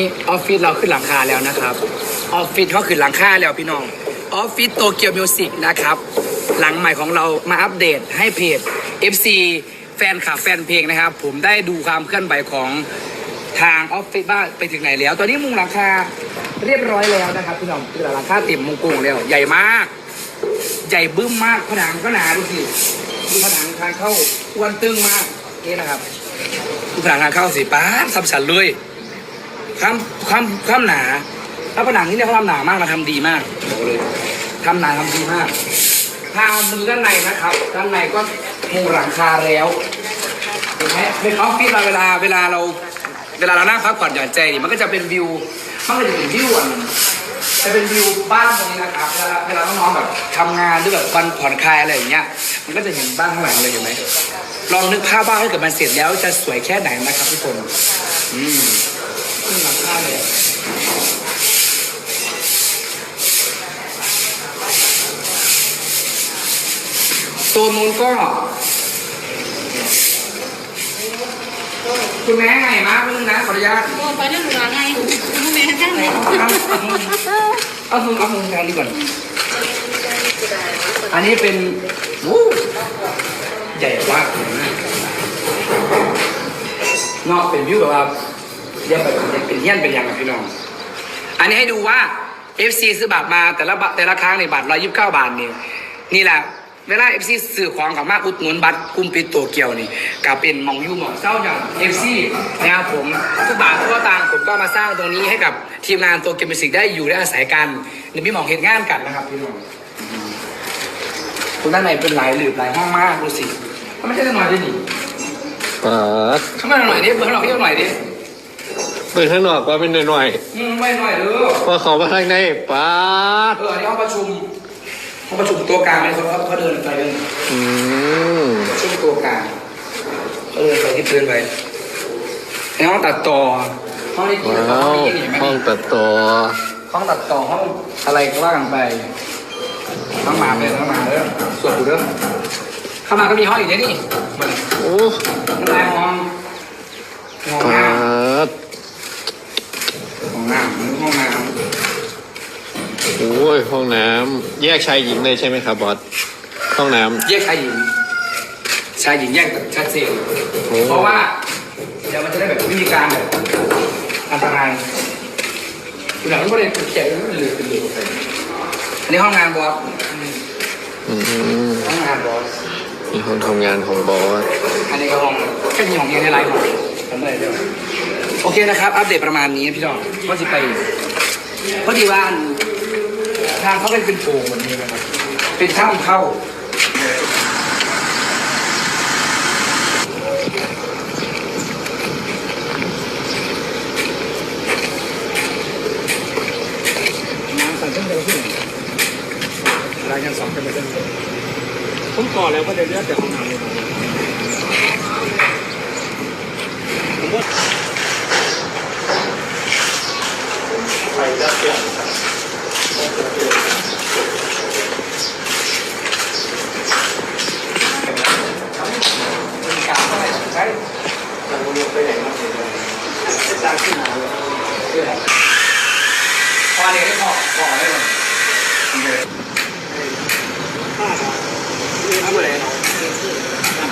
ออฟฟิศเราขึ้นหลังคาแล้วนะครับออฟฟิศเขาขึ้นหลังคาแล้วพี่น้องออฟฟิศโตเกียวมิวสิกนะครับ หลังใหม่ของเรามาอัปเดตให้เพจ FC แฟนคลับแฟนเพลงนะครับ ผมได้ดูความเคลื่อนไหวของทางออฟฟิศว่าไปถึงไหนแล้ว ตอนนี้มุงหลังคาเรียบร้อยแล้วนะครับพี่น้องคือหลังคาเต็มมุงกุงแล้ว ใหญ่มาก ใหญ่บึ้มมากผนังก็หนาดูสิดูผนังทางเข้าอ้วนตึงมากนี่นะครับดูผนังทางเข้าสิป้าดสับสันเลย ความความความหนาแล้วผนังที่เนี่ยเขาทำหนามากมาทำดีมากบอกเลยทำหนาทำดีมากทางมือด้านในนะครับ ด้านในก็มุงหลังคาแล้วเห็นไหมเป็นออฟฟิศเราเวลาเวลาเรา เวลาเรานั่งพักผ่อนหย่อนใจนี่มันก็จะเป็นวิวมันก็จะเป็นวิวอะจะเป็นวิวบ้านตรงนี้นะครับเวลาเวลาน้องๆแบบทำงานหรือแบบวันผ่อนคลายอะไรอย่างเงี้ย มันก็จะเห็นบ้านข้างหลังเลยเห็นไหมลองนึกภาพว่าถ้เกิดมันเสร็จแล้วจะสวยแค่ไหนนะครับทุกคน อืม ขึ้นหลังคาเลยตัวนู้นก็ คุณแม่ไงมาเพิ่งนะขออนุญาตโอ้ไปเรื่องหนูไงมึงแม่แค่ไหนเอามุมเอามุมทางดีก่อนอันนี้เป็นวู้ใหญ่มากเนาะเป็นวิวแบบว่า เรียกแบบเป็นเฮี้ยนเป็นยังไงพี่น้อง อันนี้ให้ดูว่า FC ซื้อบัตรมาแต่ละบัตรแต่ละครั้งในบัตร129บาทนี่นี่แหละเวลา FC ซื้อของของมากอุดหนุนบัตรกลุ่มปิดตัวเกียวนี่กับเป็นหมองยูหมองเศร้าอย่าง FC นะครับผมทุกบาททุกสตางค์ผมก็มาสร้างตรงนี้ให้กับทีมงานตัวเกมมิวสิกได้อยู่ได้อาศัยกันในพี่หมองเห็นงานกันนะครับพี่น้องตรงด้านในเป็นหลายหลืบหลายห้องมากดูสิมันไม่ใช่หน่อยดิหนิปาดเข้ามาหน่อยดิเบิร์ดเราเที่ยวหน่อยดิ เปิดข้างนอกก็เป็นหน่อยอืมไม่หน่อยเด้อๆพอเขามาข้างในปาดเอออันนี้ห้องประชุมห้องประชุมตัวกลางเลยเขาเขาเดินไปเดินอืมประชุมตัวกลางเขาเดินไปที่พื้นไปในห้องตัดต่อห้องนี้ที่ว้าห้องวนี้เห็นไหมห้องตัดต่อห้องตัดต่อห้องอะไรก็ว่ากันไปห้องหมาเลยห้องหมาเด้อส่วนกูเด้อเข้ามาก็มีห้องอีกเนี่ยนี่มันโอ้มันลายห้องห้อง ปา น้ ดำห้องน้ำห้องน้ โอ้ยห้องน้ำแยกชายหญิงเลยใช่ไหมครับบอสห้องน้ำแยกชายหญิง ชายหญิงแยกแบบชัดเจนำโอ้เพราะว่าเดี๋ยวมันจะได้แบบวิธีการแบบอันตรายคุณหลังก็เลยเขียนเป็นหลือเป็นหลือไปอันนี้ห้องงานบอสอืมห้องงานบอสมีห้องทำงานของบอสอันนี้ก็ห้องแค่มีของเองในไลฟ์ของทำอะไรด้วยโอเคนะครับ อัปเดตประมาณนี้พี่น้องก็จะไปพอดีว่า ทางเข้าเป็นเป็นโถงแบบนี้นะครับ เป็นถ้ำเข้าน้ำสั่นเส้นเดียวที่ไหนรายงานสองกันไปเส้นเดียผมก่อแล้วก็จะเลือกแต่ห้องน้ำเลย ตั้มเลยพอเดี๋ยวได้พอพอได้หมดห้าคนี่ทำอะไรเนาะ